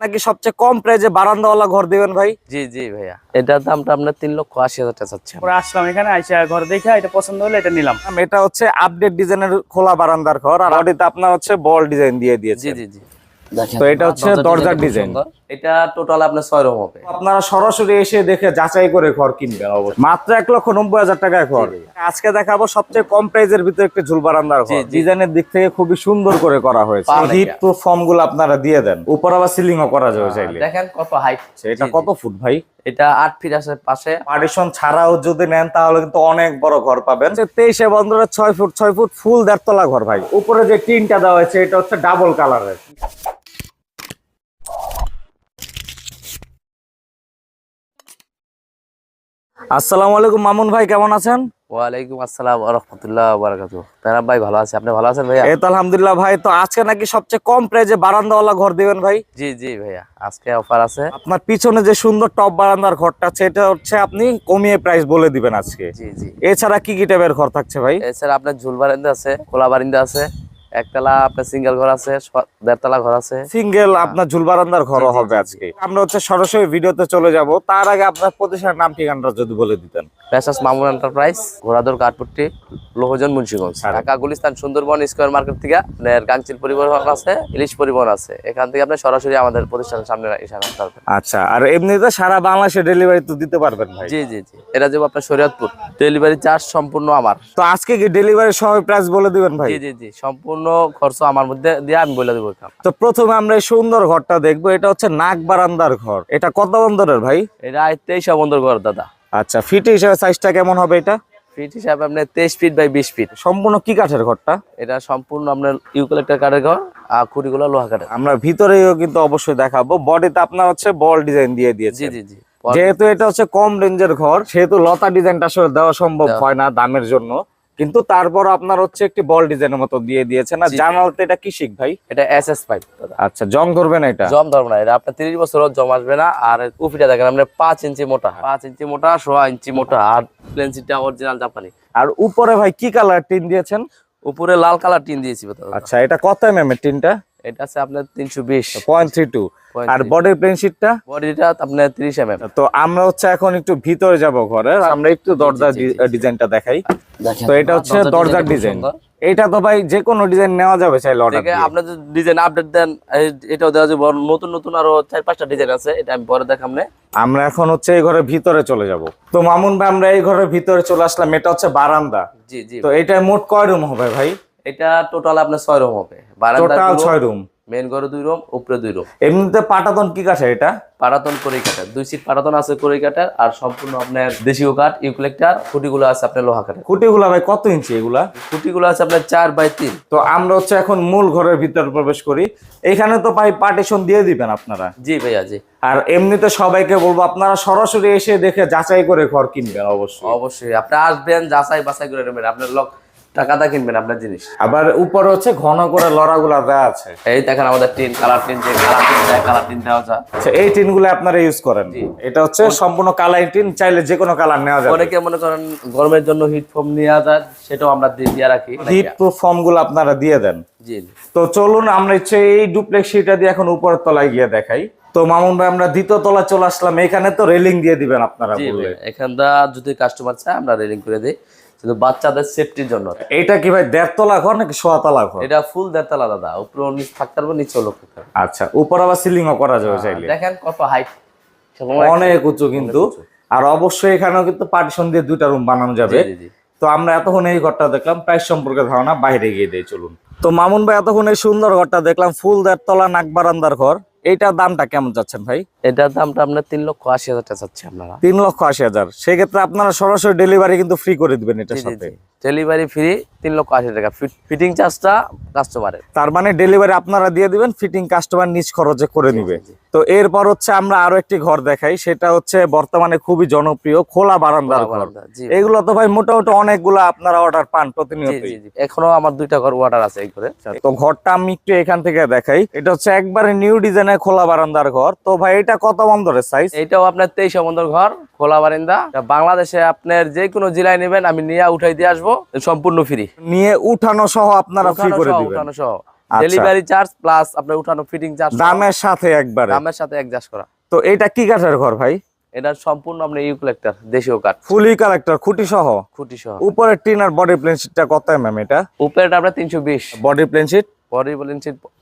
নাকি সবচেয়ে কম প্রাইজে বারান্দাওয়ালা ঘর দিবেন ভাই? জি জি ভাইয়া। এটার দামটা আপনার তিন লক্ষ আশি হাজার টাকা চাচ্ছি আমরা। আসলাম এখানে আইসা ঘর দেখে এটা পছন্দ হলে এটা নিলাম। এটা হচ্ছে আপডেট ডিজাইনের খোলা বারান্দার ঘর আর আপনার হচ্ছে বল ডিজাইন দিয়ে দিয়েছে। জি জি জি। তো এটা হচ্ছে দরজার ডিজাইন এটা টোটাল আপনার ছয় রকম হবে। আপনারা সরাসরি এসে দেখে যাচাই করে ঘর কিনবেন অবশ্যই। মাত্র এক লক্ষ নব্বই হাজার টাকায় ঘর। আজকে দেখাবো সবচেয়ে কম প্রাইজের ভিতরে একটি ঝুল বারান্দার জি, ঘর। ডিজাইনের দিক থেকে খুবই সুন্দর করে করা হয়েছে। হিট প্রুফ ফর্মগুলো আপনারা দিয়ে দেন। উপর আবার সিলিং ও করা যাবে চাইলে। দেখেন কত হাইট এটা কত ফুট ভাই? এটা আট ফিট আছে পাশে। পার্টিশন ছাড়াও যদি নেন তাহলে কিন্তু অনেক বড় ঘর পাবেন। তেইশে বন্ধুরা ছয় ফুট ছয় ফুট ফুল দেড়তলা ঘর ভাই। উপরে যে টিনটা দেওয়া হয়েছে এটা হচ্ছে ডাবল কালারের আসসালামু আলাইকুম মামুন ভাই কেমন আছেন? ওয়ালাইকুম আসসালাম রহমতুল্লাহ বারাকাতু তারা ভাই ভালো আছে আপনি ভালো আছেন ভাইয়া? এই তো আলহামদুলিল্লাহ ভাই তো আজকে নাকি সবচেয়ে কম প্রাইজে বারান্দাওয়ালা ঘর দিবেন ভাই? জি জি ভাইয়া আজকে অফার আছে। আপনার পিছনে যে সুন্দর টপ বারান্দার ঘরটা আছে এটা হচ্ছে আপনি কমিয়ে প্রাইস বলে দিবেন আজকে। জি জি। এছাড়া কি কি টাইপের ঘর থাকছে ভাই? এছাড়া আপনার ঝুল বারিন্দা আছে খোলা বারিন্দা আছে একতলা আপনার সিঙ্গেল ঘর আছে দেড়তলা ঘর আছে। সিঙ্গেল আপনার ঝুল বারান্দার ঘরও জি, জি, হবে আজকে। আমরা হচ্ছে সরাসরি ভিডিওতে চলে যাব। তার আগে আপনার প্রতিষ্ঠানের নাম ঠিকানাটা যদি বলে দিতেন। পেশাস Mamun enterprise Ghorador Kathpatti Lohajang Munshiganj. Dhaka Gulistan Sundarban square market থেকে আপনার গাংচিল পরিবহন আছে ইলিশ পরিবহন আছে। এখান থেকে আপনি সরাসরি আমাদের প্রতিষ্ঠানের সামনে এসে পারবেন। আচ্ছা আর এমনিতে সারা বাংলাদেশে ডেলিভারি তো দিতে পারবেন ভাই। জি জি জি। এটা যাব আপনার শরীয়তপুর। ডেলিভারি চার্জ সম্পূর্ণ আমার। তো আজকে কি ডেলিভারি সহ প্রাইস বলে দিবেন ভাই? জি জি জি। সম্পূর্ণ খরচ আমার মধ্যে দিয়ে আমি বলে দেবো তো প্রথমে আমরা এই সুন্দর ঘরটা দেখব এটা হচ্ছে নাক বারান্দার ঘর। এটা কত বন্দরের ভাই? এটা তেইশ বন্ধর ঘর দাদা। আচ্ছা ফিট হিসেবে সাইজটা কেমন হবে এটা? ফিট হিসাবে আপনার তেইশ ফিট বাই বিশ ফিট। সম্পূর্ণ কি কাঠের ঘরটা? এটা সম্পূর্ণ আপনার ইউকালেক্টার কাঠের ঘর আর লোহা কাঠের। আমরা ভিতরেও কিন্তু অবশ্যই দেখাবো। বডিতে আপনার হচ্ছে বল ডিজাইন দিয়ে দিয়েছে। জি জি জি। যেহেতু এটা হচ্ছে কম রেঞ্জের ঘর সেহেতু লতা ডিজাইনটা আসলে দেওয়া সম্ভব হয় না দামের জন্য। কিন্তু তারপর আপনার হচ্ছে একটি বল ডিজাইনের মতো দিয়ে দিয়েছে না। জানালতে এটা কি শিখ ভাই? এটা এস এস পাইপ আচ্ছা জং ধরবে না এটা? জম ধরবে না এটা আপনার তিরিশ বছর জম আসবে না আর উপিটা দেখেন আপনার পাঁচ ইঞ্চি মোটা। পাঁচ ইঞ্চি মোটা সোয়া ইঞ্চি মোটা আর প্লেনসিটা অরিজিনাল জাপানি। আর উপরে ভাই কি কালার টিন দিয়েছেন? উপরে লাল কালার টিন দিয়েছি দাদা। আচ্ছা এটা কত এম এম এর টিনটা? এটা আছে আপনার তিনশো বিশ। Point three two. আর বডির প্লেন শিটটা বডিটা আপনার তিরিশ এম এম তো আমরা হচ্ছে এখন একটু ভিতরে যাব ঘরে আমরা একটু দরজা জি, জি, জি, জি। ডিজাইনটা দেখাই। তো এটা হচ্ছে দরজার ডিজাইন। এটা তো ভাই যে কোনো ডিজাইন নেওয়া যাবে চাইলে অর্ডার থেকে আপনার যদি ডিজাইন আপডেট দেন এটাও দেওয়া যাবে। নতুন নতুন আরও চার পাঁচটা ডিজাইন আছে এটা আমি পরে দেখাম না। আমরা এখন হচ্ছে এই ঘরের ভিতরে চলে যাব। তো মামুন ভাই আমরা এই ঘরের ভিতরে চলে আসলাম। এটা হচ্ছে বারান্দা। জি জি। তো এটা মোট কয় রুম হবে ভাই? এটা টোটাল আপনার ছয় রুম হবে। টোটাল ছয় রুম মেন ঘরে দুই রুম উপরে দুই রুম এমনিতে পাটাতন কি কাঠে এটা? পারাতন করেই কাটার দুই সিট পারাতন আছে করেই কাটার আর সম্পূর্ণ আপনার দেশীয় কাঠ ইউক্লেক্টার খুঁটিগুলো আছে আপনার লোহা কাঠের। খুঁটিগুলা ভাই কত ইঞ্চি এগুলা? খুঁটিগুলো আছে আপনার চার বাই তিন। তো আমরা হচ্ছে এখন মূল ঘরের ভিতরে প্রবেশ করি। এখানে তো ভাই পার্টিশন দিয়ে দিবেন আপনারা। জি ভাইয়া জি। আর এমনিতে সবাইকে বলব আপনারা সরাসরি এসে দেখে যাচাই করে ঘর কিনবেন অবশ্যই। অবশ্যই। আপনি আসবেন যাচাই বাছাই করে নেবেন। আপনার লোক টাকাটা কিনবেন আপনার জিনিস। আবার উপরে হচ্ছে ঘন করে লড়াগুলা দেওয়া আছে। এই দেখেন আমাদের টিন কালার টিন যে কালার টিন দেয় কালার টিন দেওয়া যায়। আচ্ছা এই টিনগুলো আপনারা ইউজ করেন। এটা হচ্ছে সম্পূর্ণ কালার টিন চাইলে যে কোনো কালার নেওয়া যাবে। অনেকে মনে করেন গরমের জন্য হিট ফোম নেওয়া যায় সেটাও আমরা দিয়ে রাখি। হিট প্রুফ আপনারা দিয়ে দেন। জি। তো চলুন আমরা হচ্ছে এই ডুপ্লেক্স দিয়ে এখন উপরের তলায় গিয়ে দেখাই। তো মামুন ভাই আমরা দ্বিতীয় তলায় চলে আসলাম। এখানে তো রেলিং দিয়ে দিবেন আপনারা এখানটা যদি কাস্টমার চায় আমরা রেলিং করে দিই। বাচ্চাদের সেফটির জন্য। এইটা কি ভাই দেড়তলা ঘর নাকি সোয়াতলা ঘর? এটা ফুল দেড়তলা দাদা উপরে নিচ থাকতে পারব নিচেও লোক আচ্ছা উপর আবার সিলিং ও করা যাবে চাইলে। দেখেন কত হাইট অনেক উঁচু কিন্তু। আর অবশ্যই এখানেও কিন্তু পার্টিশন দিয়ে দুইটা রুম বানানো যাবে। তো আমরা এতক্ষণ এই ঘরটা দেখলাম প্রাইস সম্পর্কে ধারণা বাইরে গিয়ে দেই চলুন। তো মামুন ভাই এতক্ষণ এই সুন্দর ঘরটা দেখলাম ফুল দেড়তলা নাক বারান্দার ঘর। এইটার দামটা কেমন যাচ্ছেন ভাই? এটার দামটা আপনার তিন লক্ষ আশি হাজার টাকা চাচ্ছি আপনারা। তিন লক্ষ আশি হাজার। সেক্ষেত্রে আপনারা সরাসরি ডেলিভারি কিন্তু ফ্রি করে দিবেন এটার সাথে। ডেলিভারি ফ্রি তিন লক্ষ আশি টাকা। ফিটিং চার্জটা কাস্টমারের তার মানে ডেলিভারি আপনারা দিয়ে দিবেন ফিটিং কাস্টমার নিজ খরচে করে নিবে। তো এরপর হচ্ছে আমরা আরও একটি ঘর দেখাই সেটা হচ্ছে বর্তমানে খুবই জনপ্রিয় খোলা বারান্দার ঘর। এগুলো তো ভাই মোটামুটি অনেকগুলা আপনারা অর্ডার পান প্রতিনিয়ত এখনও আমার দুইটা ঘর ওয়াটার আছে এই ঘরে। তো ঘরটা আমি একটু এখান থেকে দেখাই। এটা হচ্ছে একবারে নিউ ডিজাইনের খোলা বারান্দার ঘর। তো ভাই এটা কত বন্দরের সাইজ এটাও আপনার তেইশ বন্ধর ঘর খোলা বারান্দা। বাংলাদেশে আপনার যে কোনো জেলায় নেবেন আমি নিয়ে উঠাই দিয়ে আসব। সম্পূর্ণ ফ্রি নিয়ে উঠানো সহ আপনারা ফ্রি করে দিবেন। উঠানো সহ। ডেলিভারি চার্জ প্লাস আপনার উঠানো ফিটিং চার্জ দামের সাথে একবারে। দামের সাথে অ্যাডজাস্ট করা। তো এটা কি কাঠের ঘর ভাই? এটা সম্পূর্ণ আপনার ইউকুলেক্টার দেশীয় কাঠ। ফুলি কালেক্টর খুঁটি সহ? খুঁটি সহ। উপরের টিন আর বডি প্লেন শিটটা কত এমএম এটা? উপরেটা আপনার তিনশো বিশ। বডি প্লেন শিট বডি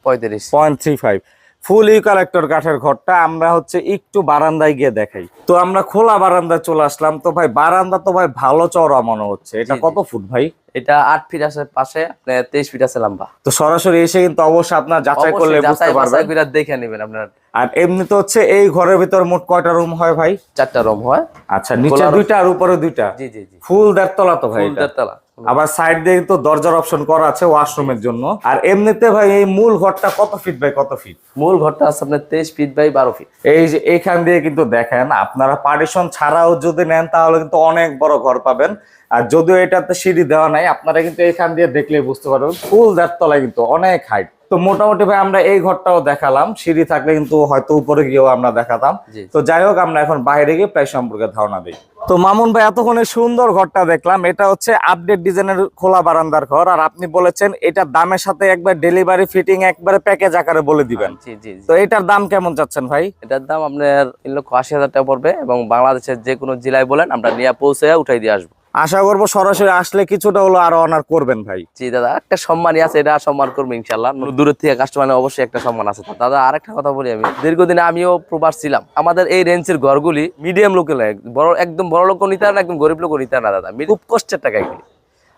পঁয়ত্রিশ। Point three five. Full collector কাঠের ঘরটা আমরা হচ্ছে একটু বারান্দায় গিয়ে দেখাই। তো আমরা খোলা বারান্দায় চলে আসলাম। তো ভাই বারান্দা তো ভাই ভালো চওড়া মনে হচ্ছে। এটা। কত ফুট ভাই? এটা আট ফিট আছে পাশে আপনার তেইশ ফিট আছে লম্বা। তো সরাসরি এসে কিন্তু অবশ্যই আপনার যাচাই করলে বুঝতে পারবেন। দেখে নেবেন আপনার। আর এমনিতে হচ্ছে এই ঘরের ভিতর মোট কয়টা রুম হয় ভাই? চারটা রুম হয়। আচ্ছা নিচে দুইটা আর উপরে দুইটা? জি জি জি। ফুল দেড়তলা তো ভাই ফুল দেড়তলা। আবার সাইড দিয়ে কিন্তু দরজার অপশন করা আছে ওয়াশরুমের জন্য। আর এমনিতে ভাই এই মূল ঘরটা কত ফিট বাই কত ফিট মূল ঘরটা আছে আপনার তেইশ ফিট বাই বারো ফিট এই যে এখান দিয়ে কিন্তু দেখেন আপনারা পার্টিশন ছাড়াও যদি নেন তাহলে কিন্তু অনেক বড় ঘর পাবেন। আর যদিও এটাতে সিঁড়ি দেওয়া নাই আপনারা কিন্তু এখান দিয়ে দেখলে বুঝতে পারবেন ফুল তলায় কিন্তু অনেক হাইট তো মোটামুটি ভাই আমরা এই ঘরটাও দেখালাম। সিঁড়ি থাকলে কিন্তু হয়তো উপরে গিয়েও আমরা দেখাতাম। তো যাই হোক আমরা এখন বাইরে গিয়ে প্রায় সম্পর্কে ধারণা দিই। তো মামুন ভাই এতক্ষণ সুন্দর ঘরটা দেখলাম। এটা হচ্ছে আপডেট ডিজাইনের খোলা বারান্দার ঘর। আর আপনি বলেছেন এটা দামের সাথে একবার ডেলিভারি ফিটিং একবারে প্যাকেজ আকারে বলে দিবেন। জি জি জি। তো এটার দাম কেমন চাচ্ছেন ভাই? এটার দাম আপনার তিন লক্ষ আশি হাজার টাকা পড়বে এবং বাংলাদেশের যে কোনো জেলায় বলেন আমরা নিয়ে পৌঁছে উঠাই দিয়ে আসব। আশা করব সরাসরি আসলে কিছুটা হলো আরও অনার করবেন ভাই। জি, দাদা, একটা সম্মানই আছে, এটা সম্মান করব ইনশাল্লাহ দূরের থেকে কাস্টমার অবশ্যই একটা সম্মান আছে। দাদা আর একটা কথা বলি আমি। দীর্ঘদিন আমিও প্রবাস ছিলাম। আমাদের এই রেঞ্জের ঘরগুলি মিডিয়াম লোকের বড়, একদম বড় লোক নিতে না, একদম গরিব লোক নিতে না, দাদা। খুব কষ্টের টাকা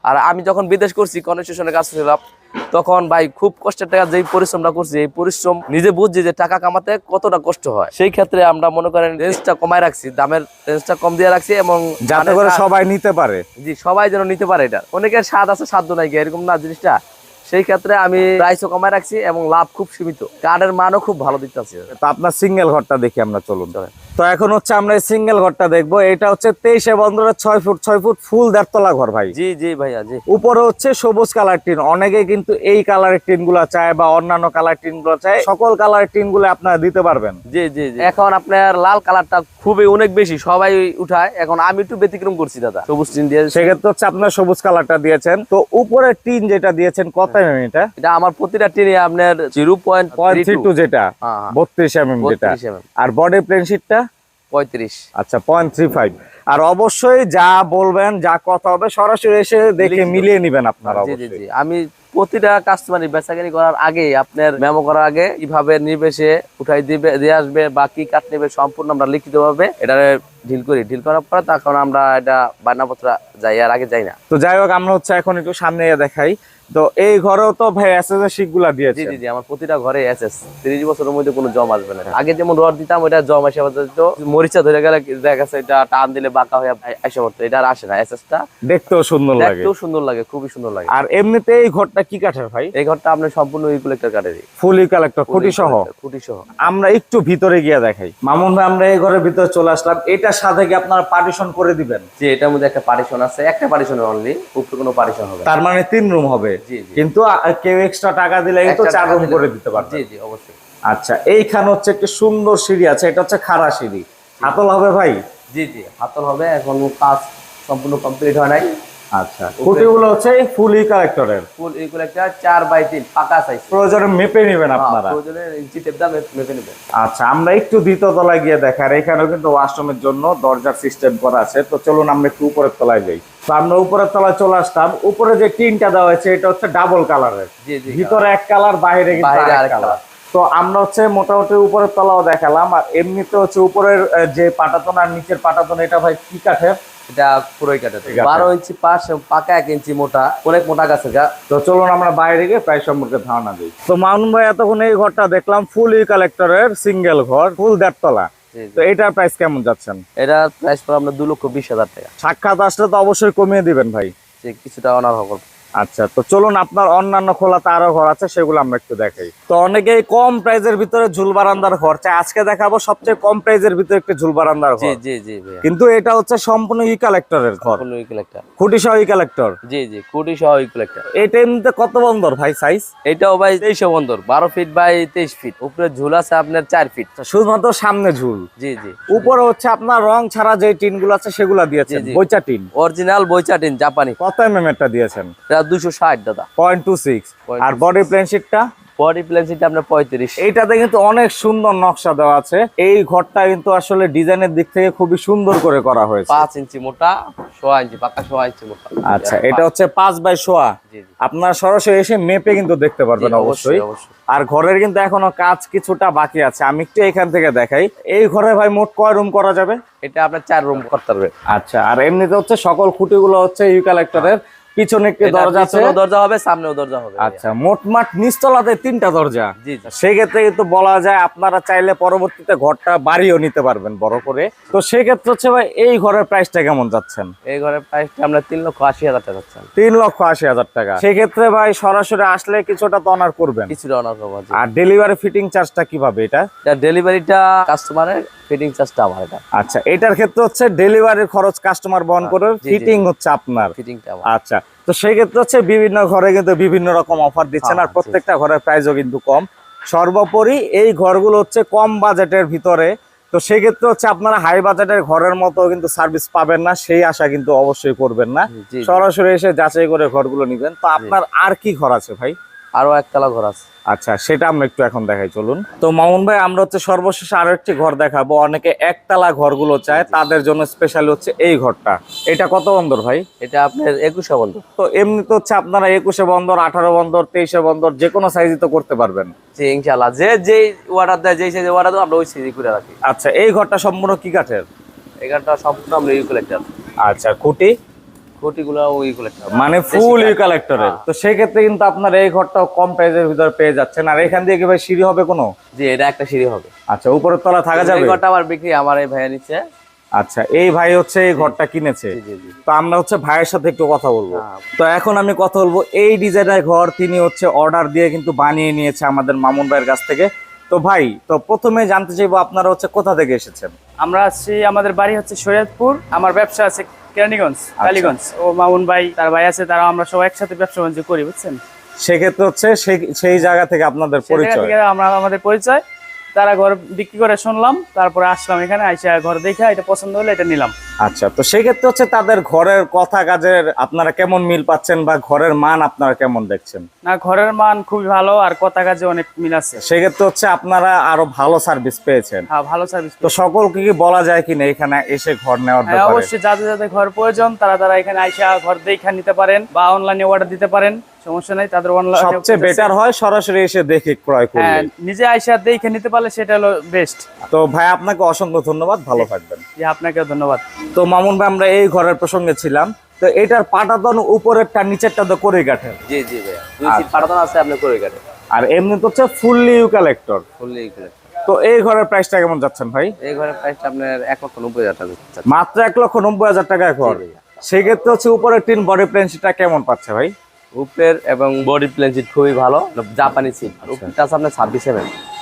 আর আমি যখন বিদেশ করছি কনস্ট্রাকশনের কাজ ছিলাম তখন ভাই খুব কষ্টের টাকা যেই পরিশ্রমটা করছি এই পরিশ্রম নিজে বুঝছি যে টাকা কামাতে কতটা কষ্ট হয়। সেই ক্ষেত্রে আমরা মনে করেন রেঞ্জটা কমায় রাখছি দামের রেঞ্জটা কম দিয়ে রাখছি এবং যাতে করে সবাই নিতে পারে। জি সবাই যেন নিতে পারে এটা। অনেকের স্বাদ আছে সাধ্য নাই এরকম না জিনিসটা। সেই ক্ষেত্রে আমি প্রাইসও কমায় রাখছি এবং লাভ খুব সীমিত। কার্ডের মানও খুব ভালো দিতে আছে তো আপনার সিঙ্গেল ঘরটা দেখি আমরা চলুন। তো এখন হচ্ছে আমরা এই সিঙ্গেল ঘরটা দেখব। এটা হচ্ছে তেইশে বন্ধুরা ছয় ফুট ছয় ফুট ফুল দেড়তলা ঘর ভাই। জি জি ভাইয়া জি। উপরে হচ্ছে সবুজ কালার টিন। অনেকে কিন্তু এই কালারের টিনগুলা চায় বা অন্যান্য কালার টিনগুলো চায়। সকল কালারের টিনগুলো আপনারা দিতে পারবেন। জি জি জি। এখন আপনার লাল কালারটা খুবই অনেক বেশি সবাই উঠায়। এখন আমি একটু ব্যতিক্রম করছি দাদা। সবুজ টিন দিয়ে। সেক্ষেত্রে হচ্ছে আপনার সবুজ কালারটা দিয়েছেন। তো উপরের টিন যেটা দিয়েছেন কত এমএম এটা? এটা আমার প্রতিটা টিনে আপনার জিরো পয়েন্ট পয়েন্ট টু যেটা হ্যাঁ, হ্যাঁ। বত্রিশ এমএম যেটা। mm আর বডি প্লেন শিটটা পঁয়ত্রিশ। আচ্ছা পয়েন্ট থ্রি ফাইভ আর অবশ্যই যা বলবেন যা কথা হবে সরাসরি এসে দেখে মিলিয়ে নিবেন আপনারা জি জি আমি প্রতিটা কাস্টমার বেচাকেনি করার আগে আপনার মেমো করার আগে কীভাবে নিবেশে উঠাই দিবে দিয়ে আসবে বা কি কাঠ নেবে সম্পূর্ণ আমরা লিখিত ভাবে এটা ঢিল করি। ঢিল করার পরে তখন আমরা এটা বায়নাপত্র যাই আর আগে যাই না। তো যাই হোক আমরা হচ্ছে এখন একটু সামনে দেখাই। তো এই ঘরেও তো ভাই এসএস এর শিকগুলা দিয়েছে। জি জি আমার প্রতিটা ঘরে এসএস তিরিশ বছরের মধ্যে কোনো জম আসবে না। আগে যেমন রড দিতাম ওইটা জম এসে দিত। মরিচা ধরে গেলে দেখা গেছে এটা টান দিলে বাঁকা হয়ে এসে পড়তো। এটা আর আসে না এসএসটা দেখতেও সুন্দর লাগে। দেখতেও সুন্দর লাগে খুবই সুন্দর লাগে। আর এমনিতে এই ঘরটা কি কাঠের ভাই? এই ঘরটা আপনার সম্পূর্ণ ইকুলেক্টর কাঠেরই। ফুলি কালেক্টর খুঁটি সহ খুঁটি সহ আমরা একটু ভিতরে গিয়ে দেখাই। মামুন ভাই আমরা এই ঘরের ভিতরে চলে আসলাম। এটার সাথে কি আপনারা পার্টিশন করে দিবেন? যে এটার মধ্যে একটা পার্টিশন আছে। একটা পার্টিশন অনলি উপরে কোনো পার্টিশন হবে তার মানে তিন রুম হবে। জি জি কিন্তু কেউ এক্সট্রা টাকা দিলে কিন্তু চার রুম করে দিতে পারবে। জি জি অবশ্যই। আচ্ছা এইখানে হচ্ছে একটা সুন্দর সিঁড়ি আছে এটা হচ্ছে খাড়া সিঁড়ি। হাতল হবে ভাই? জি জি হাতল হবে এখন কাজ সম্পূর্ণ কমপ্লিট হয় নাই। আচ্ছা খুঁটিগুলো হচ্ছে ফুলি কালেক্টরের ফুল বাই পাকা সাইজ প্রয়োজনে মেপে নেবেন আপনারা। প্রয়োজনে ইঞ্চি টেপ দাম মেপে নেবেন। আচ্ছা আমরা একটু দ্বিতীয় তলায় গিয়ে দেখা আর এখানেও কিন্তু ওয়াশরুমের জন্য দরজার সিস্টেম করা আছে। তো চলুন আমরা একটু উপরের তলায় যাই। তো আমরা উপরের তলায় চলে আসলাম। উপরে যে টিনটা দেওয়া হয়েছে এটা হচ্ছে ডাবল কালারের ভিতরে এক কালার বাইরে কিন্তু আরেক আরেক কালার তো আমরা হচ্ছে মোটামুটি উপরের তলাও দেখালাম। আর এমনিতে হচ্ছে উপরের যে পাটাতন আর নিচের পাটাতন এটা ভাই কি কাঠের? এটা পুরোই কাটে বারো ইঞ্চি পাশ পাকা এক ইঞ্চি মোটা অনেক মোটা গাছে গা। তো চলুন আমরা বাইরে গিয়ে প্রায় সম্পর্কে ধারণা দিই। তো মামুন ভাই এতক্ষণ এই ঘরটা দেখলাম ফুল ই কালেক্টরের সিঙ্গেল ঘর ফুল দেড়তলা। জি, জি। তো এটার প্রাইস কেমন যাচ্ছেন? এটা প্রাইস পড়ে আপনার দু লক্ষ বিশ হাজার টাকা। সাক্ষাৎ আসলে তো অবশ্যই কমিয়ে দিবেন ভাই। কিছুটা অনার হবে। আচ্ছা তো চলুন আপনার অন্যান্য খোলাতে আরও ঘর আছে সেগুলো আমরা একটু দেখাই। তো অনেকেই কম প্রাইজের ভিতরে ঝুল বারান্দার ঘর চাই আজকে দেখাবো সবচেয়ে কম প্রাইজের ভিতরে একটি ঝুল বারান্দার ঘর। জি জি কিন্তু এটা হচ্ছে সম্পূর্ণ ই কালেক্টরের ঘর। উইকুল একটা খুঁটি সহ ই কালেক্টর। জি জি কোটি সহ উইকুল একটা এটা এমনিতে কত বন্দর ভাই সাইজ এটাও ভাই তেইশে বন্দর। বারো ফিট বাই তেইশ ফিট উপরে ঝুল আছে আপনার চার ফিট শুধুমাত্র সামনে ঝুল। জি জি। উপরে হচ্ছে আপনার রং ছাড়া যে টিনগুলো আছে সেগুলো দিয়েছেন। বইচা টিন। অরিজিনাল বইচাটিন জাপানি কত এম এর টা দিয়েছেন? এটা দুশো ষাট দাদা। পয়েন্ট টু সিক্স আর বডি প্লেন শিটটা বডি আপনার পঁয়ত্রিশ। এইটাতে কিন্তু অনেক সুন্দর নকশা দেওয়া আছে। এই ঘরটা কিন্তু আসলে ডিজাইনের দিক থেকে খুবই সুন্দর করে করা হয়েছে। পাঁচ ইঞ্চি মোটা সোয়া ইঞ্চি পাকা সোয়া ইঞ্চি মোটা। আচ্ছা এটা হচ্ছে পাঁচ বাই সোয়া। আপনারা সরাসরি এসে মেপে কিন্তু দেখতে পারবেন অবশ্যই অবশ্যই। আর ঘরের কিন্তু এখনও কাজ কিছুটা বাকি আছে। আমি একটু এখান থেকে দেখাই। এই ঘরে ভাই মোট কয় রুম করা যাবে? এটা আপনার চার রুম করতে পারবে আচ্ছা আর এমনিতে হচ্ছে সকল খুঁটিগুলো হচ্ছে ইউকালেক্টরের পিছনে একটি এটা দরজা আছে। পিছনেও দরজা হবে সামনেও দরজা হবে আচ্ছা মোটমাট নিচতলাতে তিনটা দরজা। জি জি। সেক্ষেত্রে কিন্তু বলা যায় আপনারা চাইলে পরবর্তীতে ঘরটা বাড়িও নিতে পারবেন বড় করে। তো সেক্ষেত্রে হচ্ছে ভাই এই ঘরের প্রাইসটা কেমন যাচ্ছেন? এই ঘরের প্রাইসটা আমরা তিন লক্ষ আশি হাজার টাকা চাচ্ছেন তিন লক্ষ আশি হাজার টাকা। সেক্ষেত্রে ভাই সরাসরি আসলে কিছুটা তো অনার করবেন। কিছুটা অনার করব আর ডেলিভারি ফিটিং চার্জটা কীভাবে এটা? এটা ডেলিভারিটা কাস্টমারের ফিটিং চার্জটা আমার এটা। আচ্ছা এটার ক্ষেত্রে হচ্ছে ডেলিভারির খরচ কাস্টমার বহন করবে জি। ফিটিং হচ্ছে আপনার। ফিটিংটা আচ্ছা তো সেই ক্ষেত্রে হচ্ছে বিভিন্ন ঘরে কিন্তু বিভিন্ন রকম অফার দিচ্ছেন হ্যাঁ, আর প্রত্যেকটা ঘরের প্রাইসও কিন্তু কম। সর্বোপরি এই ঘরগুলো হচ্ছে কম বাজেটের ভিতরে। তো সেক্ষেত্রে হচ্ছে আপনারা হাই বাজেটের ঘরের মতো কিন্তু সার্ভিস পাবেন না সেই আশা কিন্তু অবশ্যই করবেন না। সরাসরি এসে যাচাই করে ঘরগুলো নিবেন। তো আপনার আর কি ঘর আছে ভাই? আরও একতলা ঘর আছে। আচ্ছা সেটা আমরা একটু এখন দেখাই চলুন। তো মামুন ভাই আমরা হচ্ছে সর্বশেষ আরও একটি ঘর দেখাবো। অনেকে একতলা ঘরগুলো চায় তাদের জন্য স্পেশাল হচ্ছে এই ঘরটা। এটা কত বন্দর ভাই? এটা আপনার একুশে বন্দর। তো এমনি তো হচ্ছে আপনারা একুশে বন্দর আঠারো বন্দর তেইশে বন্দর যে কোনো সাইজই তো করতে পারবেন। জি ইনশাল্লাহ যে যেই অর্ডার দেয় যেই সাইজে অর্ডার আমরা ওই সাইজে করে রাখি। আচ্ছা এই ঘরটা সম্পূর্ণ কি কাঠের? এই ঘরটা সম্পূর্ণ আমরা ইউ কালেক্টার আচ্ছা খুঁটি? খুঁটিগুলো ওই কালেক্টার মানে ফুল ইউ কালেক্টরের তো সেক্ষেত্রে কিন্তু আপনার এই ঘরটাও কম প্রাইজের ভিতরে পেয়ে যাচ্ছেন। আর এখান দিয়ে কি ভাই সিঁড়ি হবে কোনো? জি এটা একটা সিঁড়ি হবে। আচ্ছা উপরের তলা থাকা যাবে? ঘরটা আমার বিক্রি আমার এই ভাইয়া নিচ্ছে। আচ্ছা এই ভাই হচ্ছে এই ঘরটা কিনেছে। জি জি জি। তো আমরা হচ্ছে ভাইয়ের সাথে একটু কথা বলব। হ্যাঁ। তো এখন আমি কথা বলব এই ডিজাইনের ঘর তিনি হচ্ছে অর্ডার দিয়ে কিন্তু বানিয়ে নিয়েছে আমাদের মামুন ভাইয়ের কাছ থেকে। তো ভাই তো প্রথমে জানতে চাইব আপনারা হচ্ছে কোথা থেকে এসেছেন? আমরা আসছি আমাদের বাড়ি হচ্ছে শরীয়তপুর। আমার ব্যবসা আছে কেরানীগঞ্জ আচ্ছা। কালীগঞ্জ। ও মামুন ভাই তার ভাই আছে তারা আমরা সবাই একসাথে ব্যবসা বাণিজ্য করি বুঝছেন? সেক্ষেত্রে হচ্ছে সেই- সেই জায়গা থেকে আপনাদের পরিচয়। আমরা আমাদের পরিচয়। তারা ঘর বিক্রি করে শুনলাম তারপরে আসলাম এখানে আইসা ঘর দেখে এটা পছন্দ হলে এটা নিলাম। আচ্ছা তো সেক্ষেত্রে হচ্ছে তাদের ঘরের কথা কাজের আপনারা কেমন মিল পাচ্ছেন বা ঘরের মান আপনারা কেমন দেখছেন? না ঘরের মান খুবই ভালো আর কথা কাজে অনেক মিল আছে। সেক্ষেত্রে হচ্ছে আপনারা আরও ভালো সার্ভিস পেয়েছেন। হ্যাঁ ভালো সার্ভিস তো সকলকে কি বলা যায় কিনা এখানে এসে ঘর নেওয়ার হ্যাঁ অবশ্যই যাদের যাদের ঘর প্রয়োজন তারা তারা এখানে আইসা ঘর দেখে নিতে পারেন বা অনলাইনে অর্ডার দিতে পারেন সমস্যা নাই তাদের অনলাইন সবচেয়ে বেটার হয় সরাসরি এসে দেখে ক্রয় হ্যাঁ নিজে আইসা দেখে নিতে পারলে সেটা হলো বেস্ট তো ভাই আপনাকে অসংখ্য ধন্যবাদ ভালো থাকবেন। জি আপনাকে ধন্যবাদ। তো মামুন ভাই আমরা এই ঘরের প্রসঙ্গে ছিলাম। তো এটার পাটাতন উপরেরটা নিচেরটা তো করে কাঠের। জি জি ভাইয়া। দুই সিট পাঠাতন আছে আপনি করে কাটে আর এমনি তো হচ্ছে fully U collector fully U collector তো এই ঘরের প্রাইসটা কেমন যাচ্ছেন ভাই? এই ঘরের প্রাইসটা আপনার এক লক্ষ নব্বই হাজার টাকা। মাত্র এক লক্ষ নব্বই হাজার টাকা ঘর। সেক্ষেত্রে হচ্ছে উপরের টিন বডি প্লেন কেমন পাচ্ছে ভাই? উপরের এবং বডি প্লেন সিট খুবই ভালো। জাপানি সিট উপরটা আছে আপনার ছাব্বিশ এম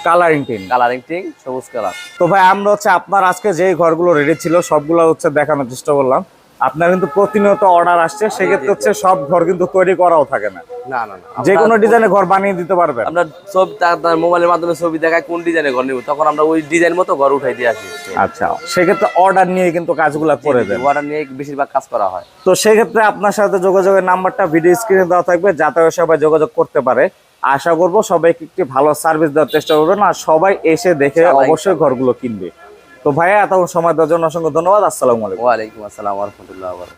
কালারিং টিন কালারিং টিং সবুজ কালার তো ভাই আমরা হচ্ছে আপনার আজকে যে ঘরগুলো রেডি ছিল সবগুলো হচ্ছে দেখানোর চেষ্টা করলাম। আপনার কিন্তু প্রতিনিয়ত অর্ডার আসছে সেক্ষেত্রে হচ্ছে সব ঘর কিন্তু তৈরি করাও থাকে না। না না না। যে কোনো আমরা- ঘর বানিয়ে দিতে পারবেন। আমরা ছবি তার- তার মোবাইলের মাধ্যমে ছবি দেখায় কোন ঘর নিব তখন আমরা ওই ডিজাইন মতো ঘর উঠাই দিয়ে আসি। আচ্ছা সেক্ষেত্রে অর্ডার নিয়ে কিন্তু কাজগুলো করে দেন। ওয়াটার নিয়ে বেশিরভাগ কাজ করা হয়। তো সেক্ষেত্রে আপনার সাথে যোগাযোগের নাম্বারটা ভিডিও স্ক্রিনে দেওয়া থাকবে যাতে সবাই যোগাযোগ করতে পারে। আশা করব সবাইকে একটি ভালো সার্ভিস দেওয়ার চেষ্টা করবেন আর সবাই এসে দেখে অবশ্যই ঘরগুলো কিনবে। তো ভাইয়া এত সময় দেওয়ার জন্য অসংখ্য ধন্যবাদ। আসসালামু আলাইকুম। ওয়ালাইকুম আসসালাম রহমতুল্লাহ